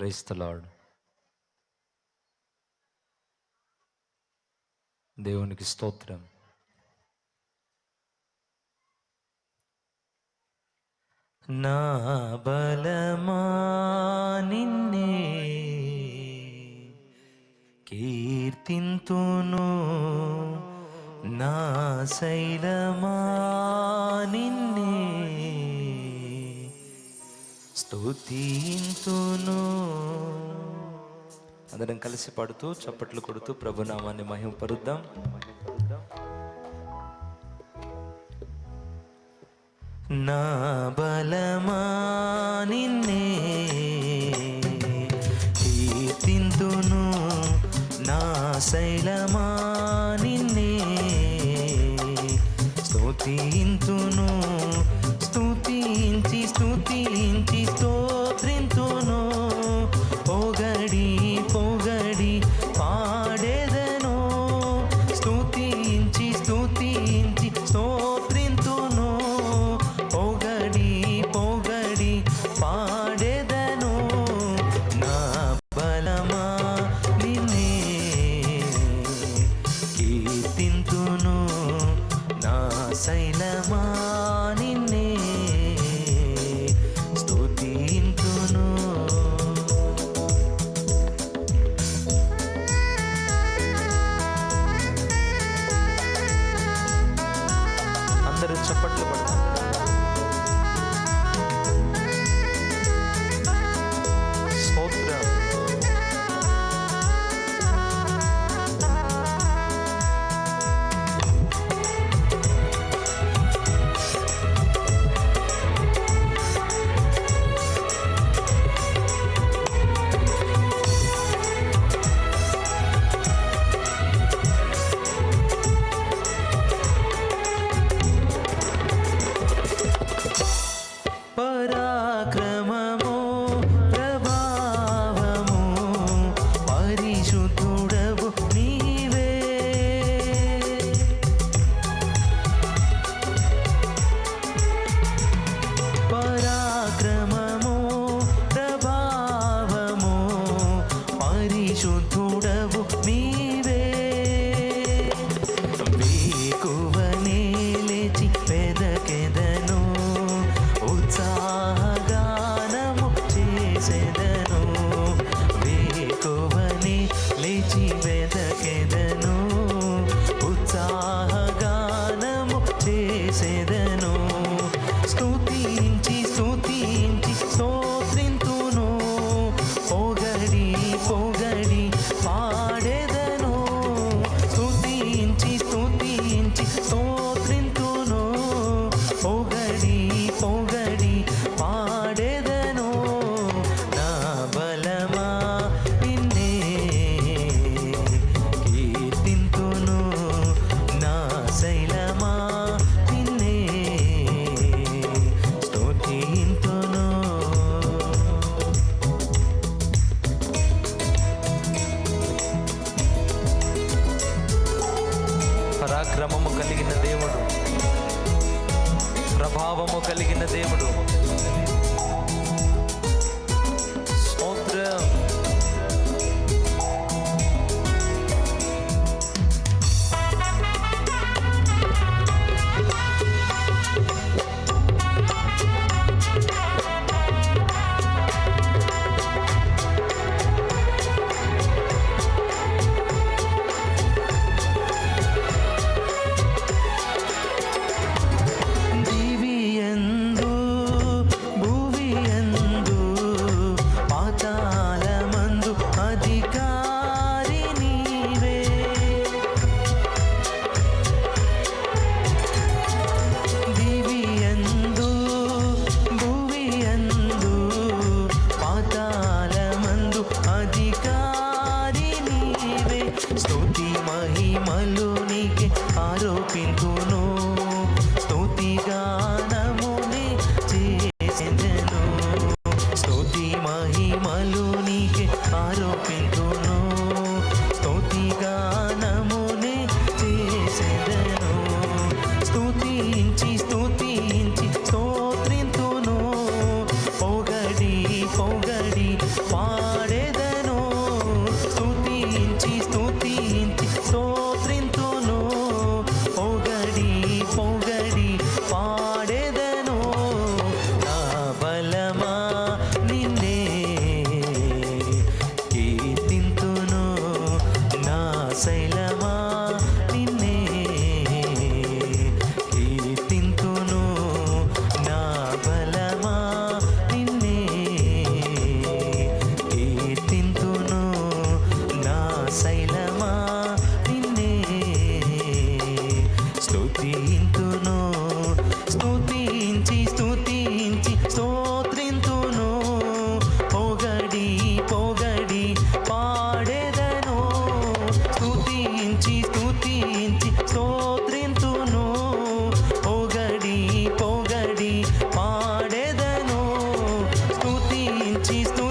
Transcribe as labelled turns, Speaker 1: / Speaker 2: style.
Speaker 1: క్రైస్తలాడు దేవునికి స్తోత్రం. నా బలమా నిన్నే కీర్తింతును నా శైలమా స్తుతింతును. అందరం కలిసి పాడుతూ చప్పట్లు కొడుతూ ప్రభునామాన్ని మహింపరుద్దాం. నా బలమా నిన్నే కీర్తింతును. నా శైలమా నిన్నే స్తుతింతును. శైలమా పరాక్రమము లేచి పెదకెదను పరాక్రమము కలిగిన దేవుడు. ప్రభావము కలిగిన దేవుడు. స్తుతి మహిమలు నీకే ఆరోపింతును స్తుతి గానముని చేసెదను. స్తుతి మహిమలు నీకే ఆరోపింతును she's doing